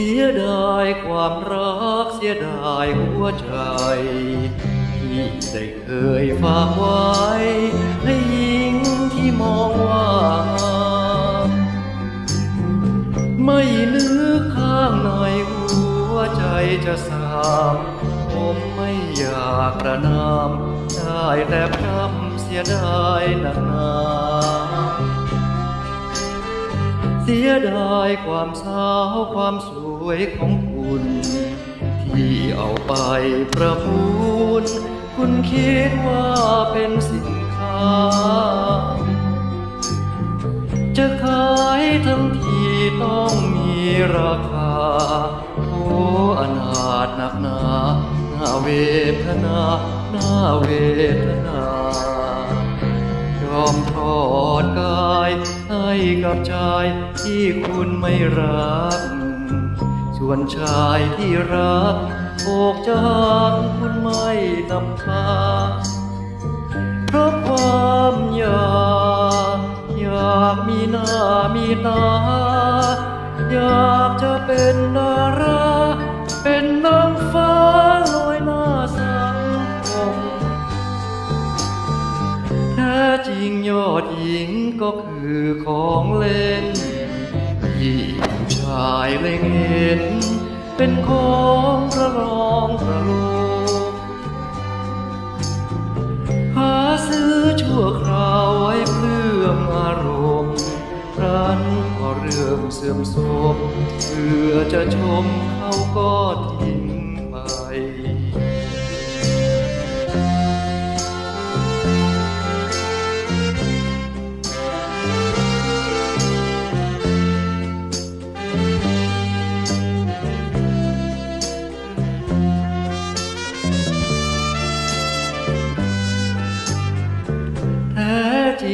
สียดายความรักเสียดายหัวใจ ที่ได้เคยฝากไว้ให้หญิงที่มองว่า ไม่นึกข้างในหัวใจจะสามผมไม่อยากประนาม ได้แต่พร่ำเสียดายหนักหนา เสียดายความสาวความสวยของคุณ ที่เอาไปประมูล คุณคิดว่าเป็นสินค้า จะขายทั้งทีต้องมีราคา โอ้อนาถหนักหนาหน้าเวทนาหน้าเวทนายอมทอ กับชายที่คุณไม่รัก ส่วนชายที่รักอกจางคุณไม่นำพาเพราะความอยากอยากมีหน้ามีตาอยากจะเป็น ท้จริงยอดหญิงก็คือของเล่นที่ผู้ชายเล็งเห็น เป็นของประลองประโลมหาซื้อชั่วคราวไว้เพื่ออารมณ์ครั้นพอเริ่มเสื่อมโทรมเพื่อจะชมเขาก็ทิ้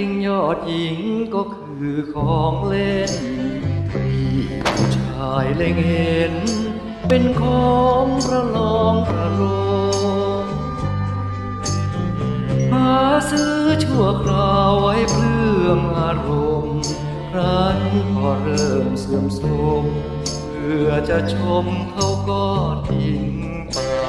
ริงยอดหญิงก็คือของเล่นที่ผู้ชายเล็งเห็น เป็นของประลองประโลมหาซื้อชั่วคราวไว้เพื่ออารมณ์ครั้นพอเริ่มเสื่อมโทรมเพื่อจะชมเขาก็ทิ้งไป